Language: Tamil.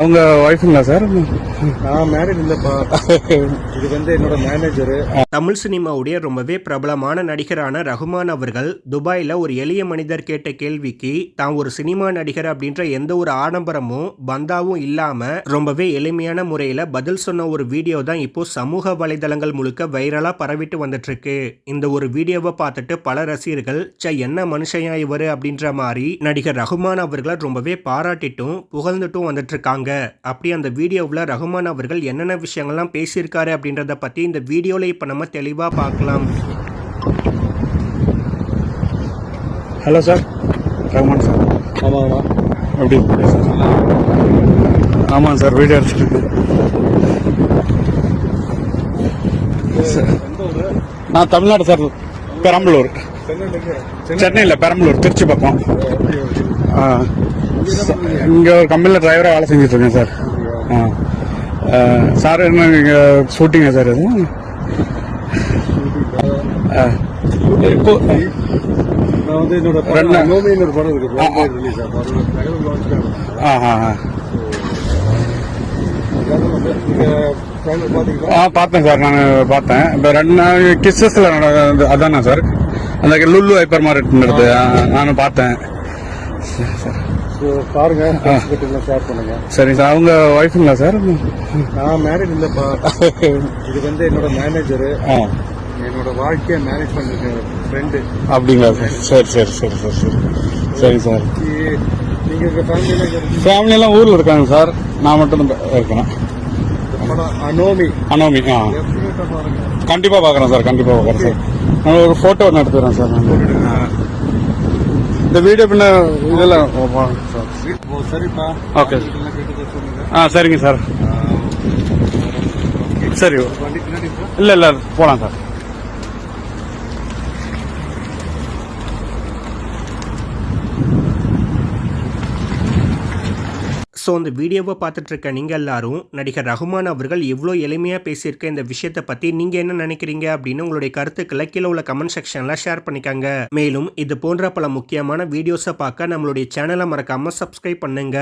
அவங்க ஒய்ஃபுங்களா சார் நான் மேரிட் இல்லப்பா. இது வந்து என்னோட மேனேஜரு தமிழ் சினிமாவுடைய ரொம்பவே பிரபலமான நடிகரான ரகுமான் அவர்கள் துபாயில் ஒரு எளிய மனிதர் கேட்ட கேள்விக்கு தான் ஒரு சினிமா நடிகர் அப்படின்ற எந்த ஒரு ஆடம்பரமும் பந்தாவும் இல்லாம ரொம்பவே எளிமையான முறையில் பதில் சொன்ன ஒரு வீடியோ தான் இப்போ சமூக வலைதளங்கள் முழுக்க வைரலா பரவிட்டு வந்துட்டு இருக்கு இந்த ஒரு வீடியோவை பார்த்துட்டு பல ரசிகர்கள் ச்சே என்ன மனுஷயா இவரு? அப்படின்ற மாதிரி நடிகர் ரகுமான் அவர்களை ரொம்பவே பாராட்டிட்டும் புகழ்ந்துட்டும் வந்துட்டு இருக்காங்க அப்படி அந்த வீடியோவில் ரகுமான் அவர்கள் என்னென்ன விஷயங்கள்லாம் பேசியிருக்காரு அப்படின்றத பற்றி இந்த வீடியோவில் இப்போ நம்ம தெளிவாக பார்க்கலாம். Hello sir. ரகுமான் சார். ஆமாம் ஆமாம் எப்படி ஆமாம் சார்? வீடியோ ஊரு நான் தமிழ்நாடு சார் பெரம்பலூர். சென்னையில் பெரம்பலூர் திருச்சி பக்கம். இங்கே ஒரு கம்பெனியில் டிரைவராக வேலை செஞ்சுட்டு இருக்கேன் சார். ஆ. சார் என்ன இங்கே ஷூட்டிங்கா சார் இது? ஆ. இப்போ நான் வந்து என்னோட ரெண்டு- படம் நோமின்னு ஒரு படம் இருக்கு. ரிலீஸ் ஆ. ஆ ஆ. ஆ. பார்த்தேன் சார் நான் பார்த்தேன். இப்போ ரெண்டு நாள் கிஸ்ஸஸில் அதானா சார்? அந்த லுல்லு ஹைப்பர் மார்க்கெட் நானும் பார்த்தேன். ஸோ பாருங்க ஷேர் பண்ணுங்க. சரிங்க சார் அவங்க ஒய்ஃபுங்களா சார்? நான் மேரிட் இல்லப்பா. இது வந்து என்னோட மேனேஜரு என்னோட வாழ்க்கையை மேனேஜ் பண்ணிருக்க ஃப்ரெண்டு அப்படிங்களா சார்? சரி சரி சரி சரி சரி. சார் நீங்க உங்க ஃபேமிலியில இருக்கு ஃபேமிலியெல்லாம் ஊரில் இருக்காங்க சார். நான் மட்டும் படம் அனோமி. அனோமி ஆ. கண்டிப்பாக பார்க்குறேன் சார் கண்டிப்பாக பார்க்குறேன் சார். நான் ஒரு ஃபோட்டோ ஒன்று எடுத்துக்கிறேன் சார். நான். இந்த வீடியோ பின்ன இதெல்லாம் சரிப்பா. சொல்லுங்க. ஆ சரிங்க சார். சரி? இல்லை இல்லை போகலாம் சார். ஸோ இந்த வீடியோவை பார்த்துட்ருக்க நீங்கள் எல்லாரும் நடிகர் ரகுமான் அவர்கள் எவ்வளோ எளிமையாக பேசியிருக்க இந்த விஷயத்தை பற்றி நீங்கள் என்ன நினைக்கிறீங்க அப்படின்னு உங்களுடைய கருத்துக்களை கீழே உள்ள கமெண்ட் செக்ஷனில் ஷேர் பண்ணிக்கங்க. மேலும் இது போன்ற பல முக்கியமான வீடியோஸை பார்க்க நம்மளுடைய சேனலை மறக்காமல் சப்ஸ்கிரைப் பண்ணுங்க.